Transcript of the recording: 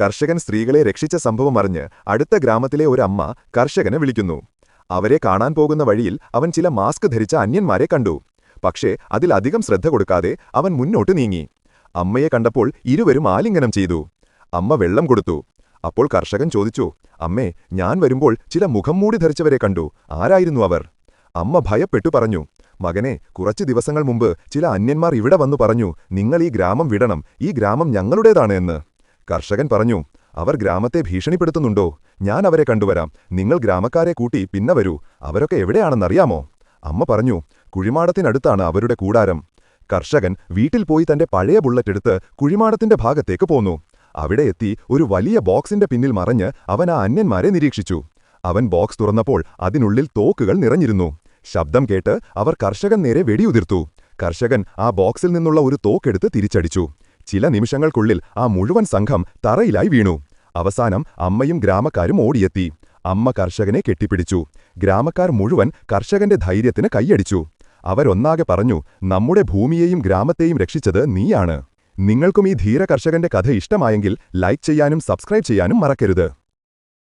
കർഷകൻ സ്ത്രീകളെ രക്ഷിച്ച സംഭവം അറിഞ്ഞ് അടുത്ത ഗ്രാമത്തിലെ ഒരു അമ്മ കർഷകനെ വിളിക്കുന്നു. അവരെ കാണാൻ പോകുന്ന വഴിയിൽ അവൻ ചില മാസ്ക് ധരിച്ച അന്യന്മാരെ കണ്ടു. പക്ഷേ അതിലധികം ശ്രദ്ധ കൊടുക്കാതെ അവൻ മുന്നോട്ട് നീങ്ങി. അമ്മയെ കണ്ടപ്പോൾ ഇരുവരും ആലിംഗനം ചെയ്തു. അമ്മ വെള്ളം കൊടുത്തു. അപ്പോൾ കർഷകൻ ചോദിച്ചു അമ്മേ ഞാൻ വരുമ്പോൾ ചില മുഖം മൂടി ധരിച്ചവരെ കണ്ടു. ആരായിരുന്നു അവർ? അമ്മ ഭയപ്പെട്ടു പറഞ്ഞു മകനെ കുറച്ചു ദിവസങ്ങൾ മുമ്പ് ചില അന്യന്മാർ ഇവിടെ വന്നു പറഞ്ഞു നിങ്ങൾ ഈ ഗ്രാമം വിടണം. ഈ ഗ്രാമം ഞങ്ങളുടേതാണ് എന്ന്. കർഷകൻ പറഞ്ഞു അവർ ഗ്രാമത്തെ ഭീഷണിപ്പെടുത്തുന്നുണ്ടോ? ഞാൻ അവരെ കണ്ടുവരാം. നിങ്ങൾ ഗ്രാമക്കാരെ കൂട്ടി പിന്നെ വരൂ. അവരൊക്കെ എവിടെയാണെന്നറിയാമോ? അമ്മ പറഞ്ഞു കുഴിമാടത്തിനടുത്താണ് അവരുടെ കൂടാരം. കർഷകൻ വീട്ടിൽ പോയി തന്റെ പഴയ ബുള്ളറ്റ് എടുത്ത് കുഴിമാടത്തിന്റെ ഭാഗത്തേക്ക് പോന്നു. അവിടെ എത്തി ഒരു വലിയ ബോക്സിന്റെ പിന്നിൽ മറഞ്ഞ് അവൻ ആ അന്യന്മാരെ നിരീക്ഷിച്ചു. അവൻ ബോക്സ് തുറന്നപ്പോൾ അതിനുള്ളിൽ തോക്കുകൾ നിറഞ്ഞിരുന്നു. ശബ്ദം കേട്ട് അവർ കർഷകൻ നേരെ വെടിയുതിർത്തു. കർഷകൻ ആ ബോക്സിൽ നിന്നുള്ള ഒരു തോക്കെടുത്ത് തിരിച്ചടിച്ചു. ചില നിമിഷങ്ങൾക്കുള്ളിൽ ആ മുഴുവൻ സംഘം തറയിലായി വീണു. അവസാനം അമ്മയും ഗ്രാമക്കാരും ഓടിയെത്തി. അമ്മ കർഷകനെ കെട്ടിപ്പിടിച്ചു. ഗ്രാമക്കാർ മുഴുവൻ കർഷകന്റെ ധൈര്യത്തിന് കൈയടിച്ചു. അവരൊന്നാകെ പറഞ്ഞു നമ്മുടെ ഭൂമിയെയും ഗ്രാമത്തെയും രക്ഷിച്ചത് നീയാണ്. നിങ്ങൾക്കും ഈ ധീര കർഷകന്റെ കഥ ഇഷ്ടമായെങ്കിൽ ലൈക്ക് ചെയ്യാനും സബ്സ്ക്രൈബ് ചെയ്യാനും മറക്കരുത്.